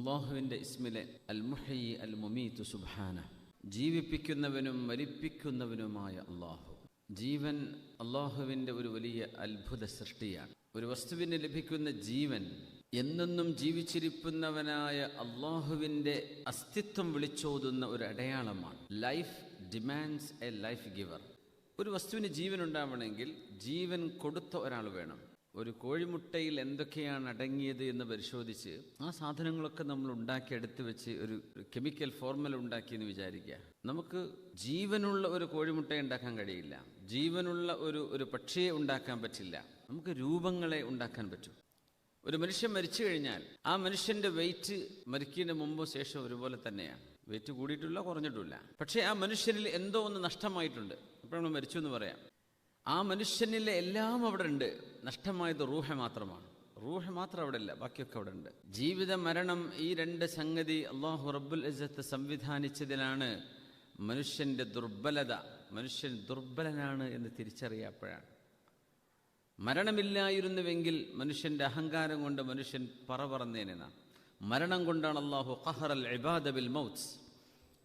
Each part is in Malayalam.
അള്ളാഹുവിന്റെ ഇസ്മിലെ അൽ മുഹയി അൽ മുമീത്തു സുബാന ജീവിപ്പിക്കുന്നവനും മരിപ്പിക്കുന്നവനുമായ അള്ളാഹു. ജീവൻ അള്ളാഹുവിന്റെ ഒരു വലിയ അത്ഭുത സൃഷ്ടിയാണ്. ഒരു വസ്തുവിന് ലഭിക്കുന്ന ജീവൻ എന്നെന്നും ജീവിച്ചിരിക്കുന്നവനായ അള്ളാഹുവിന്റെ അസ്തിത്വം വിളിച്ചോതുന്ന ഒരു അടയാളമാണ്. Life demands a life giver ഒരു വസ്തുവിന് ജീവൻ ഉണ്ടാവണമെങ്കിൽ ജീവൻ കൊടുത്ത ഒരാൾ വേണം. ഒരു കോഴിമുട്ടയിൽ എന്തൊക്കെയാണ് അടങ്ങിയത് എന്ന് പരിശോധിച്ച് ആ സാധനങ്ങളൊക്കെ നമ്മൾ ഉണ്ടാക്കി എടുത്തു വെച്ച് ഒരു കെമിക്കൽ ഫോർമുല ഉണ്ടാക്കി എന്ന് വിചാരിക്കുക. നമുക്ക് ജീവനുള്ള ഒരു കോഴിമുട്ട ഉണ്ടാക്കാൻ കഴിയില്ല. ജീവനുള്ള ഒരു ഒരു പക്ഷിയെ ഉണ്ടാക്കാൻ പറ്റില്ല. നമുക്ക് രൂപങ്ങളെ ഉണ്ടാക്കാൻ പറ്റും. ഒരു മനുഷ്യൻ മരിച്ചു കഴിഞ്ഞാൽ ആ മനുഷ്യന്റെ വെയിറ്റ് മരിക്കുന്നതിന് മുമ്പോ ശേഷം ഒരുപോലെ തന്നെയാണ്. വെയിറ്റ് കൂടിയിട്ടില്ല കുറഞ്ഞിട്ടില്ല പക്ഷേ ആ മനുഷ്യരിൽ എന്തോ ഒന്ന് നഷ്ടമായിട്ടുണ്ട്. അപ്പോഴാണ് മരിച്ചു എന്ന് പറയാം. ആ മനുഷ്യനിലെ എല്ലാം അവിടെ ഉണ്ട്. നഷ്ടമായത് റൂഹ മാത്രമാണ്. റൂഹ മാത്രം അവിടെ ഇല്ല ബാക്കിയൊക്കെ അവിടെ ഉണ്ട്. ജീവിത മരണം ഈ രണ്ട് സംഗതി അള്ളാഹു റബ്ബുൽ ഇസ്സത്ത് സംവിധാനിച്ചതിലാണ് മനുഷ്യന്റെ ദുർബലത. മനുഷ്യൻ ദുർബലനാണ് എന്ന് തിരിച്ചറിയപ്പോഴാണ്. മരണമില്ലായിരുന്നുവെങ്കിൽ മനുഷ്യന്റെ അഹങ്കാരം കൊണ്ട് മനുഷ്യൻ പറ പറന്നേനാണ് മരണം കൊണ്ടാണ് അള്ളാഹു ഖഹറൽ ഇബാദ ബിൽ മൗത്സ്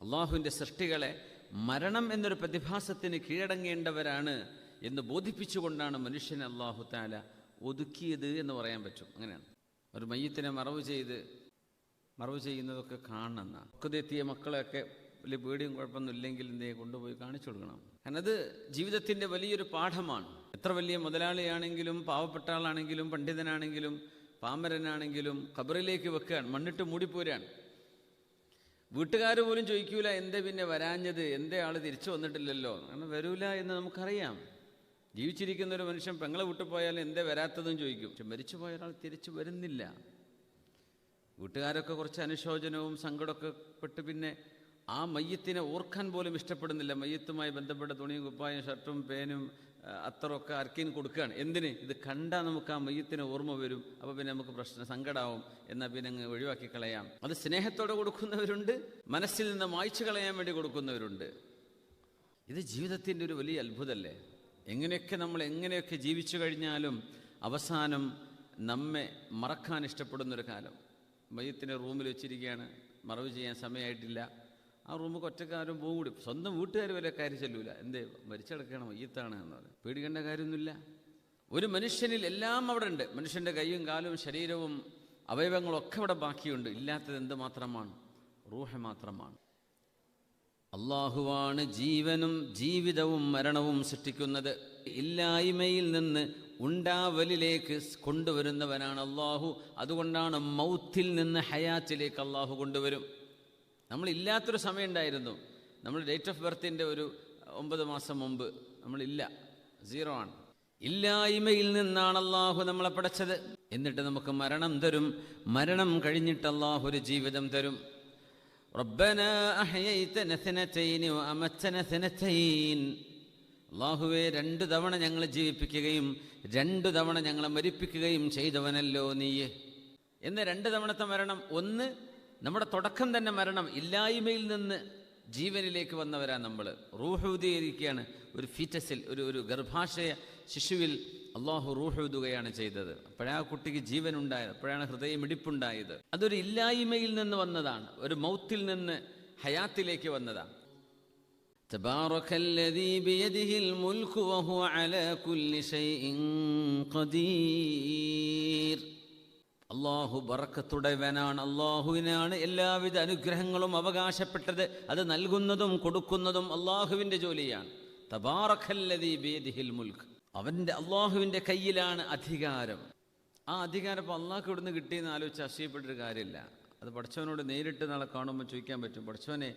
അള്ളാഹുവിന്റെ സൃഷ്ടികളെ മരണം എന്നൊരു പ്രതിഭാസത്തിന് കീഴടങ്ങേണ്ടവരാണ് എന്ന് ബോധിപ്പിച്ചുകൊണ്ടാണ് മനുഷ്യനെ അള്ളാഹു താല ഒതുക്കിയത് എന്ന് പറയാൻ പറ്റും. അങ്ങനെയാണ്. ഒരു മയ്യത്തിനെ മറവ് ചെയ്ത് മറവ് ചെയ്യുന്നതൊക്കെ കാണണം ഒക്കതെത്തിയ മക്കളെയൊക്കെ വലിയ പേടിയും കുഴപ്പമൊന്നുമില്ലെങ്കിൽ എന്തേ കൊണ്ടുപോയി കാണിച്ചു കൊടുക്കണം. കാരണം അത് ജീവിതത്തിന്റെ വലിയൊരു പാഠമാണ്. എത്ര വലിയ മുതലാളിയാണെങ്കിലും പാവപ്പെട്ട ആളാണെങ്കിലും പണ്ഡിതനാണെങ്കിലും പാമരനാണെങ്കിലും ഖബറിലേക്ക് വെക്കുകയാണ്. മണ്ണിട്ട് മൂടിപ്പോരാണ് വീട്ടുകാർ പോലും ചോദിക്കൂല എന്തേ പിന്നെ വരാഞ്ഞത്? എന്തേ ആൾ തിരിച്ചു വന്നിട്ടില്ലല്ലോ? കാരണം വരൂല എന്ന് നമുക്കറിയാം. ജീവിച്ചിരിക്കുന്ന ഒരു മനുഷ്യൻ പെങ്ങളെ വിട്ടുപോയാൽ എന്തേ വരാത്തതെന്ന് ചോദിക്കും. പക്ഷെ മരിച്ചു പോയ ഒരാൾ തിരിച്ചു വരുന്നില്ല. വീട്ടുകാരൊക്കെ കുറച്ച് അനുശോചനവും സങ്കടമൊക്കെ പെട്ട് പിന്നെ ആ മയ്യത്തിനെ ഓർക്കാൻ പോലും ഇഷ്ടപ്പെടുന്നില്ല. മയ്യത്തുമായി ബന്ധപ്പെട്ട തുണിയും കുപ്പായും ഷർട്ടും പേനും അത്തറൊക്കെ ആർക്കേലും കൊടുക്കുകയാണ്. എന്തിന്? ഇത് കണ്ടാൽ നമുക്ക് ആ മയ്യത്തിന് ഓർമ്മ വരും. അപ്പോൾ പിന്നെ നമുക്ക് പ്രശ്നം സങ്കടാവും. എന്നാൽ പിന്നെ അങ്ങ് ഒഴിവാക്കി കളയാം. അത് സ്നേഹത്തോടെ കൊടുക്കുന്നവരുണ്ട് മനസ്സിൽ നിന്ന് മായ്ച്ചു കളയാൻ വേണ്ടി കൊടുക്കുന്നവരുണ്ട്. ഇത് ജീവിതത്തിന്റെ ഒരു വലിയ അത്ഭുതമല്ലേ? എങ്ങനെയൊക്കെ നമ്മൾ എങ്ങനെയൊക്കെ ജീവിച്ചു കഴിഞ്ഞാലും അവസാനം നമ്മെ മറക്കാൻ ഇഷ്ടപ്പെടുന്നൊരു കാലം. മയ്യത്തിനെ റൂമിൽ വെച്ചിരിക്കുകയാണ്. മറവ് ചെയ്യാൻ സമയമായിട്ടില്ല. ആ റൂമ് ഒറ്റക്കാരും പോകും കൂടി. സ്വന്തം വീട്ടുകാർ വരെ കാര്യം ചെല്ലൂല. എന്തേ മരിച്ചടക്കണം മയ്യത്താണ് എന്ന് പറയും പേടിക്കേണ്ട കാര്യമൊന്നുമില്ല. ഒരു മനുഷ്യനിൽ എല്ലാം അവിടെ ഉണ്ട്. മനുഷ്യന്റെ കൈയും കാലും ശരീരവും അവയവങ്ങളൊക്കെ അവിടെ ബാക്കിയുണ്ട്. ഇല്ലാത്തത് എന്ത് മാത്രമാണ് റൂഹ മാത്രമാണ്. അള്ളാഹുവാണ് ജീവനും ജീവിതവും മരണവും സൃഷ്ടിക്കുന്നത്. ഇല്ലായ്മയിൽ നിന്ന് ഉണ്ടാവലിലേക്ക് കൊണ്ടുവരുന്നവനാണ് അള്ളാഹു. അതുകൊണ്ടാണ് മൗത്തിൽ നിന്ന് ഹയാത്തിലേക്ക് അള്ളാഹു കൊണ്ടുവരും. നമ്മൾ ഇല്ലാത്തൊരു സമയം ഉണ്ടായിരുന്നു. നമ്മൾ ഡേറ്റ് ഓഫ് ബർത്തിന്റെ ഒരു ഒമ്പത് മാസം മുമ്പ് നമ്മളില്ല സീറോ ആണ്. ഇല്ലായ്മയിൽ നിന്നാണ് അള്ളാഹു നമ്മളെ പടച്ചത്. എന്നിട്ട് നമുക്ക് മരണം തരും. മരണം കഴിഞ്ഞിട്ട് അള്ളാഹു ഒരു ജീവിതം തരും. റബ്ബന അഹയൈതന സനതൈനി വഅമത്തന സനതൈൻ. അള്ളാഹുവെ രണ്ട് തവണ ഞങ്ങളെ ജീവിപ്പിക്കുകയും രണ്ട് തവണ ഞങ്ങളെ മരിപ്പിക്കുകയും ചെയ്തവനല്ലോ നീ എന്ന രണ്ട് തവണത്തെ മരണം ഒന്ന് നമ്മുടെ തുടക്കം തന്നെ മരണം ഇല്ലായ്മയിൽ നിന്ന് ജീവനിലേക്ക് വന്നവരാ നമ്മൾ റൂഹൂതീകരിക്കുകയാണ് ഒരു ഫീറ്റസിൽ ഒരു ഒരു ഗർഭാശയ ശിശുവിൽ അള്ളാഹു റൂഹൂതുകയാണ് ചെയ്തത് അപ്പോഴാ ആ കുട്ടിക്ക് ജീവൻ ഉണ്ടായത് അപ്പോഴാണ് ഹൃദയമിടിപ്പുണ്ടായത് അതൊരു ഇല്ലായ്മയിൽ നിന്ന് വന്നതാണ് ഒരു മൗത്തിൽ നിന്ന് ഹയാത്തിലേക്ക് വന്നതാണ് تبارك الذي بيده الملك وهو على كل شيء قدير അള്ളാഹു ബറക്കത്തുടവനാണ് അള്ളാഹുവിനാണ് എല്ലാവിധ അനുഗ്രഹങ്ങളും അവകാശപ്പെട്ടത് അത് നൽകുന്നതും കൊടുക്കുന്നതും അള്ളാഹുവിൻ്റെ ജോലിയാണ് തബാറഖല്ലദീ ബിയദിഹിൽ മുൽക്ക് അവന്റെ അള്ളാഹുവിന്റെ കയ്യിലാണ് അധികാരം. ആ അധികാരം ഇപ്പോൾ അള്ളാഹ്ക്ക് ഇവിടുന്ന് കിട്ടിയെന്ന് ആലോചിച്ച് അസൂയപ്പെട്ടൊരു കാര്യമില്ല. അത് പഠിച്ചവനോട് നേരിട്ട് നാളെ കാണുമ്പോൾ ചോദിക്കാൻ പറ്റും പഠിച്ചവനെ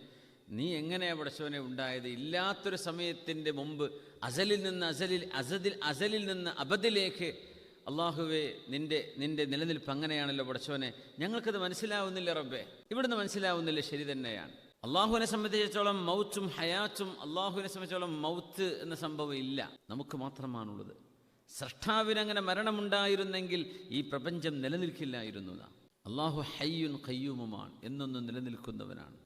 നീ എങ്ങനെയാണ് പഠിച്ചവനെ ഉണ്ടായത്? ഇല്ലാത്തൊരു സമയത്തിന്റെ മുമ്പ് അസലിൽ നിന്ന് അസലിൽ അസദിൽ അസലിൽ നിന്ന് അബദിലേക്ക് അള്ളാഹുവേ നിന്റെ നിന്റെ നിലനിൽപ്പ് അങ്ങനെയാണല്ലോ പഠിച്ചവനെ. ഞങ്ങൾക്കത് മനസ്സിലാവുന്നില്ല റബ്ബേ. ഇവിടുന്ന് മനസ്സിലാവുന്നില്ല ശരി തന്നെയാണ്. അള്ളാഹുവിനെ സംബന്ധിച്ചിടത്തോളം മൗത്തും ഹയാത്തും അള്ളാഹുവിനെ സംബന്ധിച്ചോളം മൗത്ത് എന്ന സംഭവം ഇല്ല. നമുക്ക് മാത്രമാണുള്ളത്. സൃഷ്ടാവിനങ്ങനെ മരണമുണ്ടായിരുന്നെങ്കിൽ ഈ പ്രപഞ്ചം നിലനിൽക്കില്ലായിരുന്നു. അള്ളാഹു ഹയ്യുൻ ഖയ്യൂമുമാണ് എന്നൊന്നും നിലനിൽക്കുന്നവനാണ്.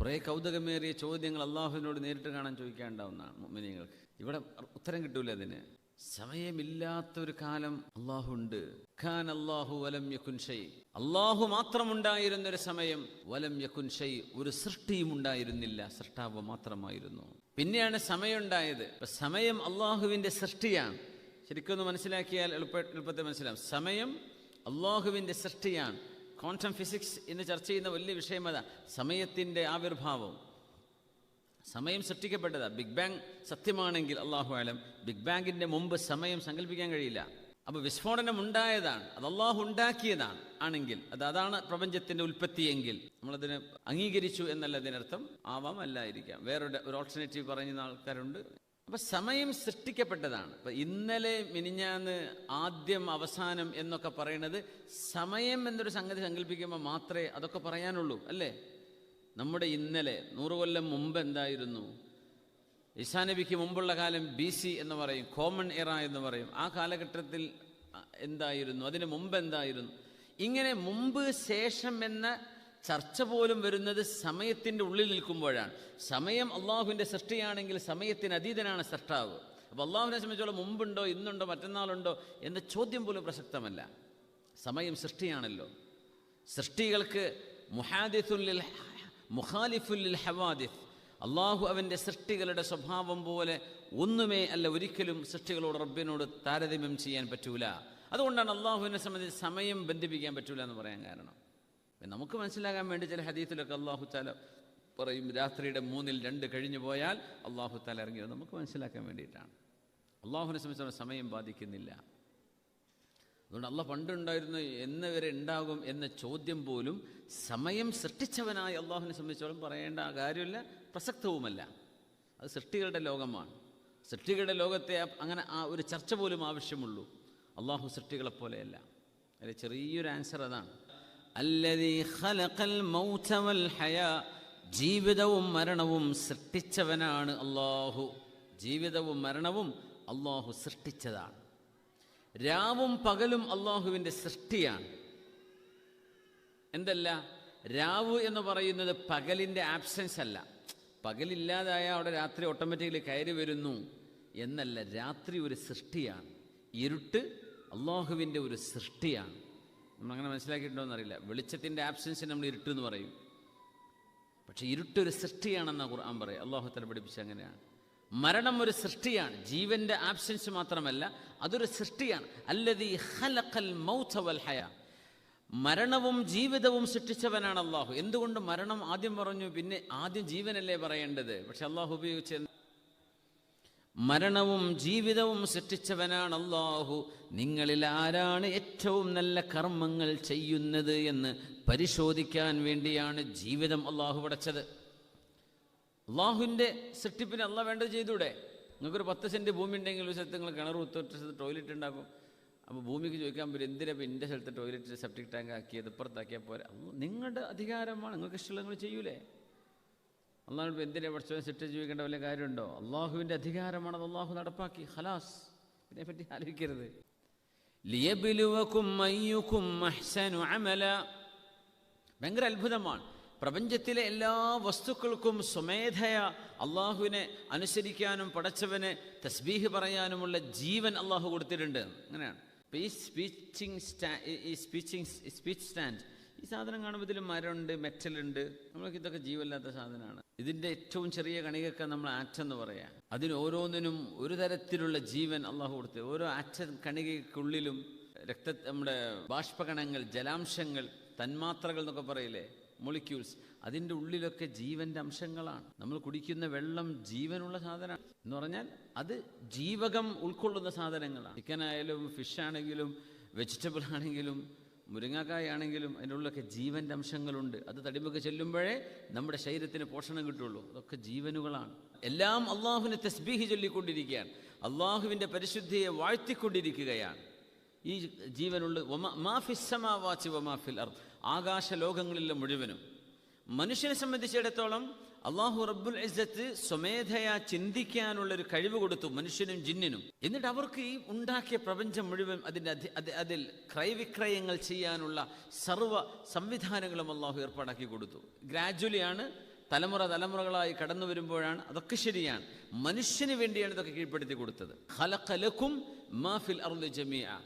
കുറേ കൗതുകമേറിയ ചോദ്യങ്ങൾ അള്ളാഹുവിനോട് നേരിട്ട് കാണാൻ ചോദിക്കാണ്ടാവുന്നതാണ് മുഅ്മിനീങ്ങൾക്ക്. ഇവിടെ ഉത്തരം കിട്ടൂല അതിന്. സമയമില്ലാത്തൊരു കാലം അള്ളാഹു ഉണ്ട് ഖാൻ അള്ളാഹു വലം യക്കുൻ ഷൈ. അള്ളാഹു മാത്രമുണ്ടായിരുന്നൊരു സമയം വലം യക്കുൻ ഷൈ ഒരു സൃഷ്ടിയും ഉണ്ടായിരുന്നില്ല സൃഷ്ടാവ് മാത്രമായിരുന്നു. പിന്നെയാണ് സമയം ഉണ്ടായത് സമയം അള്ളാഹുവിന്റെ സൃഷ്ടിയാണ്. ശരിക്കൊന്ന് മനസ്സിലാക്കിയാൽ എളുപ്പ എളുപ്പത്തിൽ മനസ്സിലാവും. സമയം അള്ളാഹുവിന്റെ സൃഷ്ടിയാണ്. ക്വാണ്ടം ഫിസിക്സ് എന്ന് ചർച്ച ചെയ്യുന്ന വലിയ വിഷയം അതാ സമയത്തിന്റെ ആവിർഭാവം. സമയം സൃഷ്ടിക്കപ്പെട്ടതാ. ബിഗ് ബാങ് സത്യമാണെങ്കിൽ അള്ളാഹു ആലം ബിഗ് ബാങ്കിന്റെ മുമ്പ് സമയം സങ്കല്പിക്കാൻ കഴിയില്ല. അപ്പോൾ വിസ്ഫോടനം ഉണ്ടായതാണ്. അത് അള്ളാഹു ഉണ്ടാക്കിയതാണ് ആണെങ്കിൽ അത് അതാണ് പ്രപഞ്ചത്തിന്റെ ഉൽപ്പത്തിയെങ്കിൽ നമ്മളതിന് അംഗീകരിച്ചു എന്നല്ല അതിനർത്ഥം. ആവാം അല്ലായിരിക്കാം വേറൊരു ഒരു ഓൾട്ടർനേറ്റീവ് പറയുന്ന ആൾക്കാരുണ്ട്. അപ്പൊ സമയം സൃഷ്ടിക്കപ്പെട്ടതാണ്. അപ്പൊ ഇന്നലെ മിനിഞ്ഞാന്ന് ആദ്യം അവസാനം എന്നൊക്കെ പറയുന്നത് സമയം എന്നൊരു സംഗതി സങ്കല്പിക്കുമ്പോൾ മാത്രമേ അതൊക്കെ പറയാനുള്ളൂ അല്ലേ? നമ്മുടെ ഇന്നലെ നൂറ് കൊല്ലം മുമ്പ് എന്തായിരുന്നു? ഇസാനബിക്ക് മുമ്പുള്ള കാലം ബി സി എന്ന് പറയും കോമൺ എറ എന്ന് പറയും. ആ കാലഘട്ടത്തിൽ എന്തായിരുന്നു? അതിന് മുമ്പ് എന്തായിരുന്നു? ഇങ്ങനെ മുമ്പ് ശേഷം എന്ന ചർച്ച പോലും വരുന്നത് സമയത്തിന്റെ ഉള്ളിൽ നിൽക്കുമ്പോഴാണ്. സമയം അള്ളാഹുവിന്റെ സൃഷ്ടിയാണെങ്കിൽ സമയത്തിന് അതീതനാണ് സൃഷ്ടാവ്. അപ്പോൾ അള്ളാഹുവിനെ സംബന്ധിച്ചോളം മുമ്പുണ്ടോ ഇന്നുണ്ടോ മറ്റന്നാളുണ്ടോ എന്ന ചോദ്യം പോലും പ്രസക്തമല്ല. സമയം സൃഷ്ടിയാണല്ലോ. സൃഷ്ടികൾക്ക് മുഹാദിസുല്ലിൽ മുഖാലിഫുല്ലിൽ ഹവാദിഫ് അള്ളാഹു അവന്റെ സൃഷ്ടികളുടെ സ്വഭാവം പോലെ ഒന്നുമേ അല്ല ഒരിക്കലും സൃഷ്ടികളോട് റബ്ബിനോട് താരതമ്യം ചെയ്യാൻ പറ്റൂല. അതുകൊണ്ടാണ് അള്ളാഹുവിനെ സംബന്ധിച്ച് സമയം ബന്ധിപ്പിക്കാൻ പറ്റൂല എന്ന് പറയാൻ കാരണം. നമുക്ക് മനസ്സിലാകാൻ വേണ്ടി ചില ഹദീത്തിലൊക്കെ അള്ളാഹു താല പറയും രാത്രിയുടെ മൂന്നിൽ രണ്ട് കഴിഞ്ഞു പോയാൽ അള്ളാഹു താല ഇറങ്ങിയത് നമുക്ക് മനസ്സിലാക്കാൻ വേണ്ടിയിട്ടാണ്. അള്ളാഹുവിനെ സംബന്ധിച്ച് സമയം ബാധിക്കുന്നില്ല. അതുകൊണ്ട് അള്ള പണ്ടുണ്ടായിരുന്നു എന്ന് വരെ ഉണ്ടാകും എന്ന ചോദ്യം പോലും സമയം സൃഷ്ടിച്ചവനായ അള്ളാഹുവിനെ സംബന്ധിച്ചോളം പറയേണ്ട കാര്യമില്ല പ്രസക്തവുമല്ല. അത് സൃഷ്ടികളുടെ ലോകമാണ്. സൃഷ്ടികളുടെ ലോകത്തെ അങ്ങനെ ആ ഒരു ചർച്ച പോലും ആവശ്യമുള്ളൂ. അള്ളാഹു സൃഷ്ടികളെ പോലെയല്ല. അതിൽ ചെറിയൊരു ആൻസർ അതാണ്. ജീവിതവും മരണവും സൃഷ്ടിച്ചവനാണ് അള്ളാഹു ജീവിതവും മരണവും അള്ളാഹു സൃഷ്ടിച്ചതാണ്. രാവും പകലും അള്ളാഹുവിന്റെ സൃഷ്ടിയാണ്. എന്തല്ല? രാവ് എന്ന് പറയുന്നത് പകലിന്റെ ആബ്സെൻസ് അല്ല. പകലില്ലാതായ അവിടെ രാത്രി ഓട്ടോമാറ്റിക്കലി കയറി വരുന്നു. എന്നല്ല രാത്രി ഒരു സൃഷ്ടിയാണ്. ഇരുട്ട് അള്ളാഹുവിന്റെ ഒരു സൃഷ്ടിയാണ്. നമ്മളങ്ങനെ മനസ്സിലാക്കിയിട്ടുണ്ടോ എന്നറിയില്ല വെളിച്ചത്തിന്റെ ആബ്സെൻസിന് നമ്മൾ ഇരുട്ട് എന്ന് പറയും. പക്ഷെ ഇരുട്ടൊരു സൃഷ്ടിയാണെന്ന ഖുർആൻ പറയും അള്ളാഹു തല പഠിപ്പിച്ച അങ്ങനെയാണ്. മരണം ഒരു സൃഷ്ടിയാണ്. ജീവന്റെ ആബ്സെൻസ് മാത്രമല്ല അതൊരു സൃഷ്ടിയാണ്. അല്ലതീ ഖലഖൽ മൗത വൽ ഹയ. മരണവും ജീവിതവും സൃഷ്ടിച്ചവനാണ് അള്ളാഹു എന്തുകൊണ്ട് മരണം ആദ്യം പറഞ്ഞു പിന്നെ ആദ്യം ജീവനല്ലേ പറയേണ്ടത്? പക്ഷെ അള്ളാഹു ഉപയോഗിച്ച മരണവും ജീവിതവും സൃഷ്ടിച്ചവനാണ് അള്ളാഹു നിങ്ങളിൽ ആരാണ് ഏറ്റവും നല്ല കർമ്മങ്ങൾ ചെയ്യുന്നത് എന്ന് പരിശോധിക്കാൻ വേണ്ടിയാണ് ജീവിതം അള്ളാഹു പടച്ചത്. അള്ളാഹുവിന്റെ സൃഷ്ടിപ്പിന് അല്ല വേണ്ടത് ചെയ്തൂടെ? നിങ്ങൾക്കൊരു പത്ത് സെന്റ് ഭൂമി ഉണ്ടെങ്കിൽ ഒരു സ്ഥലത്ത് നിങ്ങൾ കിണർ കുത്തൊട്ട് ടോയ്ലറ്റ് ഉണ്ടാക്കും അപ്പോൾ ഭൂമിക്ക് ചോദിക്കാൻ പറ്റും എന്തിനാ ഇപ്പോൾ എന്റെ സ്ഥലത്ത് ടോയ്ലറ്റ് സെപ്റ്റിക് ടാങ്ക് ആക്കിയത് ഇപ്പുറത്താക്കിയാൽ പോരെ? നിങ്ങളുടെ അധികാരമാണ് നിങ്ങൾക്ക് ഇഷ്ടമുള്ള നിങ്ങൾ ചെയ്യൂലേ? അള്ളാഹു ഇപ്പോൾ എന്തിനാ പഠിച്ചവൻ സൃഷ്ടിച്ച് ജീവിക്കേണ്ട വല്ല കാര്യമുണ്ടോ? അള്ളാഹുവിന്റെ അധികാരമാണ് അത് അള്ളാഹു നടപ്പാക്കി ഖലാസ്. ഇതിനെപ്പറ്റി ആലോചിക്കരുത്. ഭയങ്കര അത്ഭുതമാണ്. പ്രപഞ്ചത്തിലെ എല്ലാ വസ്തുക്കൾക്കും സ്വമേധയ അള്ളാഹുവിനെ അനുസരിക്കാനും പടച്ചവന് തസ്ബീഹ് പറയാനുമുള്ള ജീവൻ അള്ളാഹു കൊടുത്തിട്ടുണ്ട്. അങ്ങനെയാണ്. ഇപ്പം ഈ സ്പീച്ചിങ് സ്റ്റാ ഈ സ്പീച്ചിങ് സ്പീച്ച് സ്റ്റാൻഡ് ഈ സാധനം കാണുമ്പോൾ ഇതിൽ മരമുണ്ട് മെറ്റലുണ്ട്. നമ്മൾക്ക് ഇതൊക്കെ ജീവല്ലാത്ത സാധനമാണ്. ഇതിന്റെ ഏറ്റവും ചെറിയ കണികൊക്കെ നമ്മൾ ആറ്റം എന്ന് പറയാം. അതിന് ഓരോന്നിനും ഒരു തരത്തിലുള്ള ജീവൻ അള്ളാഹു കൊടുത്ത്. ഓരോ ആറ്റ കണികക്കുള്ളിലും രക്ത നമ്മുടെ ബാഷ്പകണങ്ങൾ ജലാംശങ്ങൾ തന്മാത്രകൾ എന്നൊക്കെ പറയില്ലേ? മൊളിക്യൂൾസ് അതിന്റെ ഉള്ളിലൊക്കെ ജീവന്റെ അംശങ്ങളാണ്. നമ്മൾ കുടിക്കുന്ന വെള്ളം ജീവനുള്ള സാധനമാണ്. എന്ന് പറഞ്ഞാൽ അത് ജീവകം ഉൾക്കൊള്ളുന്ന സാധനങ്ങളാണ്. ചിക്കൻ ആയാലും ഫിഷ് ആണെങ്കിലും വെജിറ്റബിൾ ആണെങ്കിലും മുരിങ്ങാക്കായ ആണെങ്കിലും അതിന്റെ ഉള്ളിലൊക്കെ ജീവന്റെ അംശങ്ങളുണ്ട്. അത് തടിമൊക്കെ ചെല്ലുമ്പോഴേ നമ്മുടെ ശരീരത്തിന് പോഷണം കിട്ടുള്ളൂ. അതൊക്കെ ജീവനുകളാണ്. എല്ലാം അള്ളാഹുവിനെ തസ്ബീഹി ചൊല്ലിക്കൊണ്ടിരിക്കുകയാണ്. അള്ളാഹുവിന്റെ പരിശുദ്ധിയെ വാഴ്ത്തിക്കൊണ്ടിരിക്കുകയാണ്. ഈ ജീവനുള്ള മാഫിസമാവാച്ചി വമാഫിൽ അർ ആകാശ ലോകങ്ങളിലെ മുഴുവനും. മനുഷ്യനെ സംബന്ധിച്ചിടത്തോളം അള്ളാഹു റബ്ബുൽ ഇസ്സത്ത് സ്വമേധയാ ചിന്തിക്കാനുള്ള ഒരു കഴിവ് കൊടുത്തു മനുഷ്യനും ജിന്നിനും. എന്നിട്ട് അവർക്ക് ഈ ഉണ്ടാക്കിയ പ്രപഞ്ചം മുഴുവൻ അതിന്റെ അതിൽ ക്രയവിക്രയങ്ങൾ ചെയ്യാനുള്ള സർവ സംവിധാനങ്ങളും അള്ളാഹു ഏർപ്പാടാക്കി കൊടുത്തു. ഗ്രാജ്വലി ആണ് തലമുറ തലമുറകളായി കടന്നു വരുമ്പോഴാണ് അതൊക്കെ ശരിയാണ്. മനുഷ്യന് വേണ്ടിയാണ് ഇതൊക്കെ കീഴ്പ്പെടുത്തി കൊടുത്തത്. ഖലഖലക്കും മാഫിൽ അറുദ് ജമിയ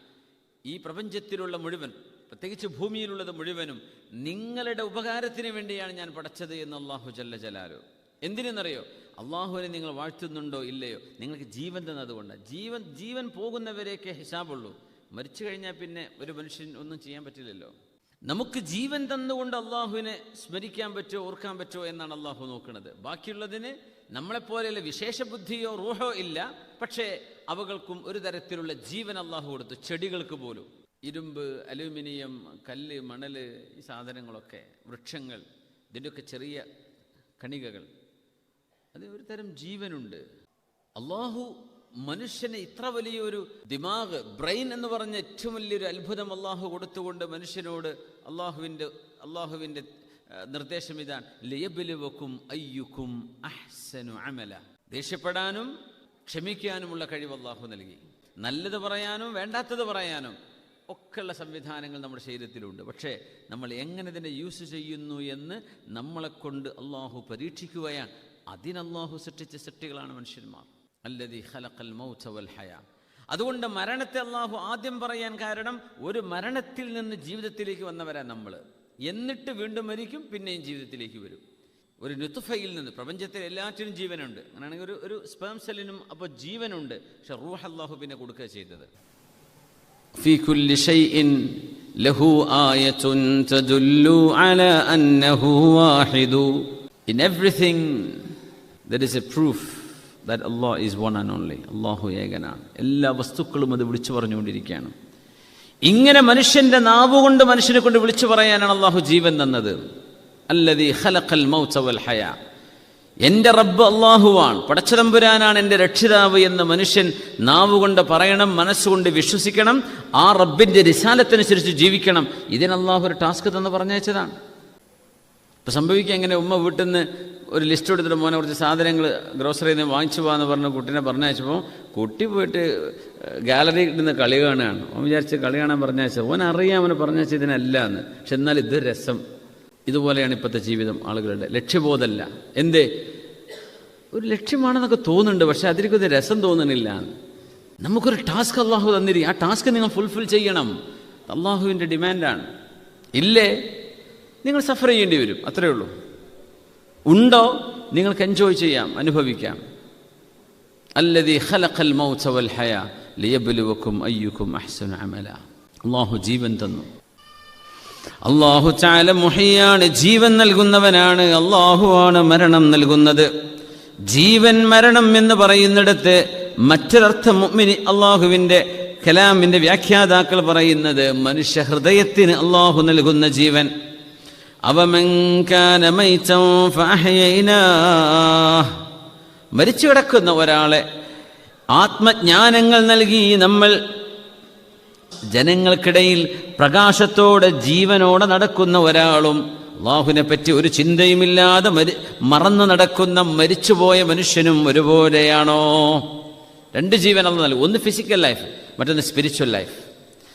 ഈ പ്രപഞ്ചത്തിലുള്ള മുഴുവൻ പ്രത്യേകിച്ച് ഭൂമിയിലുള്ളത് മുഴുവനും നിങ്ങളുടെ ഉപകാരത്തിന് വേണ്ടിയാണ് ഞാൻ പടച്ചത് എന്ന് അള്ളാഹു ജല്ല ജലാലു. എന്തിനെന്നറിയോ? അള്ളാഹുവിനെ നിങ്ങൾ വാഴ്ത്തുന്നുണ്ടോ ഇല്ലയോ? നിങ്ങൾക്ക് ജീവൻ തന്നതുകൊണ്ടാണ് ജീവൻ ജീവൻ പോകുന്നവരെയൊക്കെ ഹിസാബുള്ളൂ. മരിച്ചു കഴിഞ്ഞാൽ പിന്നെ ഒരു മനുഷ്യൻ ഒന്നും ചെയ്യാൻ പറ്റില്ലല്ലോ. നമുക്ക് ജീവൻ തന്നുകൊണ്ട് അള്ളാഹുവിനെ സ്മരിക്കാൻ പറ്റുമോ ഓർക്കാൻ പറ്റുമോ എന്നാണ് അള്ളാഹു നോക്കുന്നത് ബാക്കിയുള്ളതിന് നമ്മളെപ്പോലെയുള്ള വിശേഷ ബുദ്ധിയോ റൂഹോ ഇല്ല. പക്ഷേ അവകൾക്കും ഒരു തരത്തിലുള്ള ജീവൻ അള്ളാഹു കൊടുത്തു. ചെടികൾക്ക് പോലും. ഇരുമ്പ് അലൂമിനിയം കല്ല് മണൽ ഈ സാധനങ്ങളൊക്കെ വൃക്ഷങ്ങൾ ഇതിന്റെയൊക്കെ ചെറിയ കണികകൾ. അത് ഒരു തരം ജീവനുണ്ട്. അള്ളാഹു മനുഷ്യന് ഇത്ര വലിയൊരു ദിമാഗ് ബ്രെയിൻ എന്ന് പറഞ്ഞ ഏറ്റവും വലിയൊരു അത്ഭുതം അള്ളാഹു കൊടുത്തുകൊണ്ട് മനുഷ്യനോട് അള്ളാഹുവിന്റെ അള്ളാഹുവിന്റെ നിർദ്ദേശം ഇതാണ്. ലിയബിലുവക്കും അയ്യുക്കും അഹ്സനു അമല. ദേഷ്യപ്പെടാനും ക്ഷമിക്കാനുമുള്ള കഴിവ് അള്ളാഹു നൽകി. നല്ലത് പറയാനും വേണ്ടാത്തത് പറയാനും ഒക്കെയുള്ള സംവിധാനങ്ങൾ നമ്മുടെ ശരീരത്തിലുണ്ട്. പക്ഷേ നമ്മൾ എങ്ങനെ ഇതിനെ യൂസ് ചെയ്യുന്നു എന്ന് നമ്മളെക്കൊണ്ട് അള്ളാഹു പരീക്ഷിക്കുകയാണ്. അതിനല്ലാഹു സൃഷ്ടിച്ച സൃഷ്ടികളാണ് മനുഷ്യന്മാർ. അല്ലതി ഖലഖൽ മൗത വൽ ഹയാ. അതുകൊണ്ട് മരണത്തെ അള്ളാഹു ആദ്യം പറയാൻ കാരണം ഒരു മരണത്തിൽ നിന്ന് ജീവിതത്തിലേക്ക് വന്നവരാ നമ്മൾ എന്നിട്ട് വീണ്ടും മരിക്കും പിന്നെയും ജീവിതത്തിലേക്ക് വരും. ഒരു നുത്തുഫയിൽ നിന്ന് പ്രപഞ്ചത്തിൽ എല്ലാറ്റിനും ജീവനുണ്ട്. അങ്ങനെയാണെങ്കിൽ ഒരു ഒരു സ്പേം സെല്ലിനും അപ്പോൾ ജീവനുണ്ട്. പക്ഷെ റൂഹ് അള്ളാഹു പിന്നെ കൊടുക്കുക ചെയ്തത്. في كل شيء له آية تدل على أنه واحد In everything there is a proof that Allah is one and only അള്ളാഹു ഏകനാണ് എല്ലാ വസ്തുക്കളും അത് വിളിച്ചു പറഞ്ഞുകൊണ്ടിരിക്കുകയാണ് ഇങ്ങനെ മനുഷ്യന്റെ നാവ് കൊണ്ട് മനുഷ്യനെ കൊണ്ട് വിളിച്ചു പറയാനാണ് അള്ളാഹു ജീവൻ തന്നത് അല്ലതി ഖലഖൽ മൗത വൽ ഹയാ എന്റെ റബ്ബ് അള്ളാഹുവാണ്. പടച്ചതമ്പുരാനാണ് എന്റെ രക്ഷിതാവ് എന്ന് മനുഷ്യൻ നാവുകൊണ്ട് പറയണം മനസ്സുകൊണ്ട് വിശ്വസിക്കണം ആ റബ്ബിന്റെ റിസാലത്തനുസരിച്ച് ജീവിക്കണം. ഇതിന് അള്ളാഹു ഒരു ടാസ്ക് തന്ന് പറഞ്ഞയച്ചതാണ്. ഇപ്പം സംഭവിക്കുക എങ്ങനെ ഉമ്മ വീട്ടിൽ നിന്ന് ഒരു ലിസ്റ്റ് എടുത്തിട്ട് മോനെ കുറച്ച് സാധനങ്ങൾ ഗ്രോസറിയിൽ നിന്ന് വാങ്ങിച്ചു പോകാന്ന് പറഞ്ഞ കുട്ടീനെ പറഞ്ഞയച്ചപ്പോൾ കുട്ടി പോയിട്ട് ഗാലറിയിൽ നിന്ന് കളി കാണുകയാണ്. ഓൻ വിചാരിച്ച് കളി കാണാൻ പറഞ്ഞയച്ചത്. ഓൻ അറിയാം അവനെ പറഞ്ഞയച്ച ഇതിനല്ല എന്ന് പക്ഷെ എന്നാൽ ഇത് രസം. ഇതുപോലെയാണ് ഇപ്പോഴത്തെ ജീവിതം ആളുകളുടെ ലക്ഷ്യബോധമല്ല. എന്തേ? ഒരു ലക്ഷ്യമാണെന്നൊക്കെ തോന്നുന്നുണ്ട് പക്ഷെ അതിലേക്കൊരു രസം തോന്നുന്നില്ല. നമുക്കൊരു ടാസ്ക് അള്ളാഹു തന്നിരിക്കും. ആ ടാസ്ക് നിങ്ങൾ ഫുൾഫിൽ ചെയ്യണം. അള്ളാഹുവിന്റെ ഡിമാൻഡാണ്. ഇല്ലേ? നിങ്ങൾ സഫർ ചെയ്യേണ്ടി വരും അത്രയേ ഉള്ളൂ. ഉണ്ടോ? നിങ്ങൾക്ക് എൻജോയ് ചെയ്യാം അനുഭവിക്കാം. അല്ലതി ഖലഖൽ മൗത വൽ ഹയ ലിയബലുവക്കും അയ്യുക്കും അഹ്സനു അമല. അള്ളാഹു ജീവൻ തന്നു. അള്ളാഹു ചാല മുഹിയാണ് ജീവൻ നൽകുന്നവനാണ്. അള്ളാഹുവാണ് മരണം നൽകുന്നത്. ജീവൻ മരണം എന്ന് പറയുന്നിടത്ത് മറ്റൊരർത്ഥം മുഅ്മിനി അള്ളാഹുവിന്റെ കലാമിന്റെ വ്യാഖ്യാതാക്കൾ പറയുന്നത് മനുഷ്യ ഹൃദയത്തിന് അള്ളാഹു നൽകുന്ന ജീവൻ. മരിച്ചു കിടക്കുന്ന ഒരാളെ ആത്മജ്ഞാനങ്ങൾ നൽകി നമ്മൾ ജനങ്ങൾക്കിടയിൽ പ്രകാശത്തോടെ ജീവനോടെ നടക്കുന്ന ഒരാളും അള്ളാഹുവിനെ പറ്റി ഒരു ചിന്തയുമില്ലാതെ മരി മറന്നു നടക്കുന്ന മരിച്ചുപോയ മനുഷ്യനും ഒരുപോലെയാണോ? രണ്ട് ജീവൻ നൽകും. ഒന്ന് ഫിസിക്കൽ ലൈഫ് മറ്റൊന്ന് സ്പിരിച്വൽ ലൈഫ്